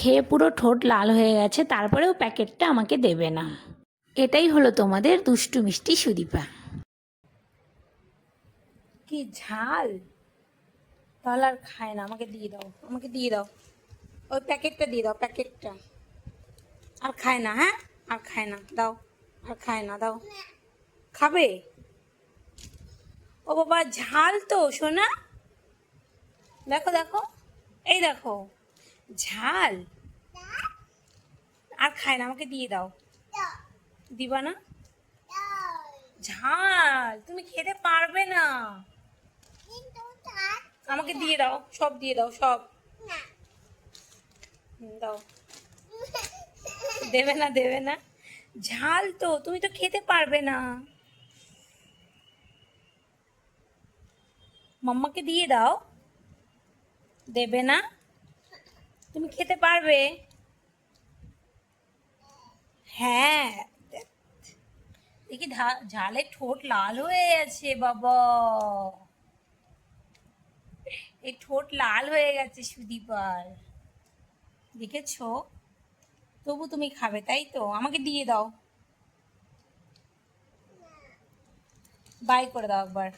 খেয়ে পুরো ঠোঁট লাল হয়ে গেছে, তারপরেও প্যাকেটটা আমাকে দেবে না। এটাই হলো তোমাদের দুষ্টু মিষ্টি সুদীপা। কি ঝাল! তাহলে আর খায় না, আমাকে দিয়ে দাও, আমাকে দিয়ে দাও। ওই প্যাকেটটা দিয়ে দাও, প্যাকেটটা। আর খায় না হ্যাঁ? আর খায় না, দাও। আর খায় না, দাও। খাবে? ও বাবা, ঝাল তো শোনা দেখো দেখো। এই দেখো। ঝাল? আর খায় না, আমাকে দিয়ে দাও। দিবা না? ঝাল, তুমি খেতে পারবে না। আমাকে দিয়ে দাও, সব দিয়ে দাও, সব। দাও। দেবে না দেবে না। ঝাল তো, তুমি তো খেতে পারবে না। মাম্মাকে দিয়ে দাও। দেবে না? তুমি খেতে পারবে। হ্যাঁ দেখি। ঝালে ঠোঁট লাল হয়ে আছে বাবা। এই ঠোঁট লাল হয়ে গেছে সুদীপার দেখেছ? তবু তুমি খাবে, তাই তো? আমাকে দিয়ে দাও। বাই করে দাও একবার।